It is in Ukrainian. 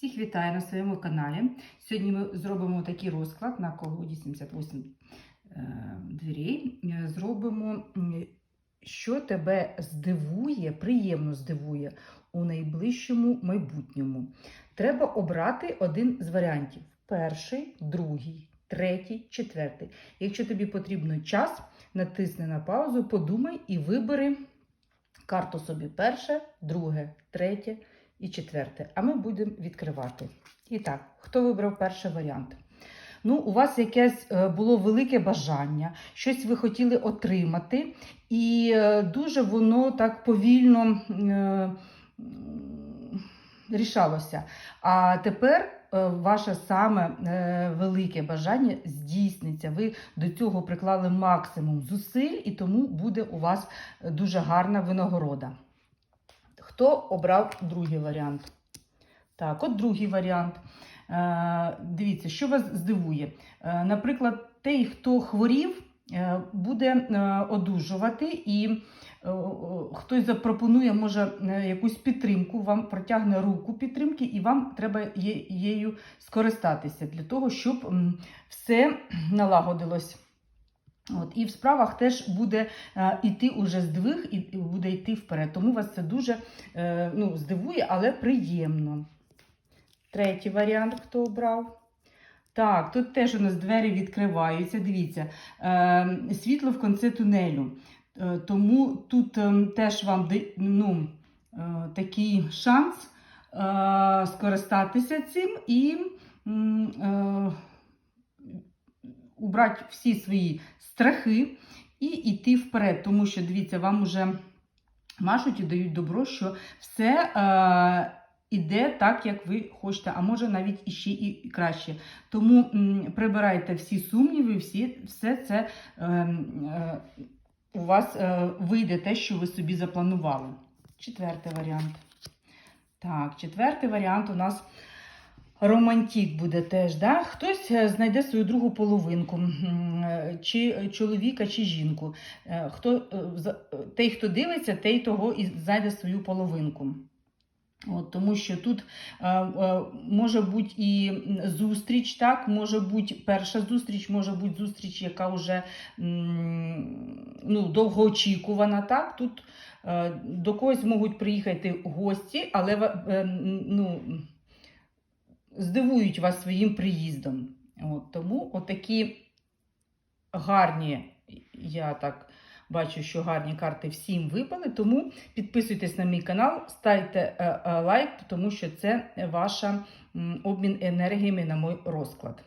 Всіх вітаю на своєму каналі. Сьогодні ми зробимо такий розклад на колоді 78 е, дверей. Е, Зробимо, що тебе здивує, приємно здивує у найближчому майбутньому. Треба обрати один з варіантів: перший, другий, третій, четвертий. Якщо тобі потрібно час, натисни на паузу, подумай і вибери карту собі перше, друге, третє і четверте. А ми будемо відкривати. І так, хто вибрав перший варіант? Ну, у вас якесь е, було велике бажання, щось ви хотіли отримати, і е, дуже воно так повільно е, рішалося. А тепер ваше саме велике бажання здійсниться. Ви до цього приклали максимум зусиль, і тому буде у вас дуже гарна винагорода. Хто обрав другий варіант? Так, от другий варіант. Е, дивіться, що вас здивує. Е, наприклад, той, хто хворів, е, буде одужувати, і хтось запропонує, може, якусь підтримку, вам протягне руку підтримки, і вам треба є- скористатися для того, щоб все налагодилось. От, і в справах теж буде е, йти уже здвиг і буде йти вперед. Тому вас це дуже е, ну, здивує, але приємно. Третій варіант, хто обрав. Так, тут теж у нас двері відкриваються. Дивіться, е, світло в кінці тунелю. Е, тому тут е, теж вам ну, е, такий шанс е, скористатися цим і е, убрати всі свої страхи і йти вперед. Тому що, дивіться, вам вже машуть і дають добро, що все е, іде так, як ви хочете, а може навіть іще і краще. Тому м, прибирайте всі сумніви, всі, все це е, е, у вас е, вийде те, що ви собі запланували. Четвертий варіант. Так, четвертий варіант у нас романтик буде теж. Да? Хтось е, знайде свою другу половинку, е, чи чоловіка, чи жінку. Е, Хто, той, хто дивиться, той того і знайде свою половинку. От, тому що тут може бути і зустріч, так, може бути перша зустріч, може бути зустріч, яка вже ну, довгоочікувана. Так? Тут до когось можуть приїхати гості, але ну, здивують вас своїм приїздом. От, тому отакі гарні, я так бачу, що гарні карти всім випали. Тому підписуйтесь на мій канал, ставте е, е, лайк, тому що це ваша обмін енергіями на мій розклад.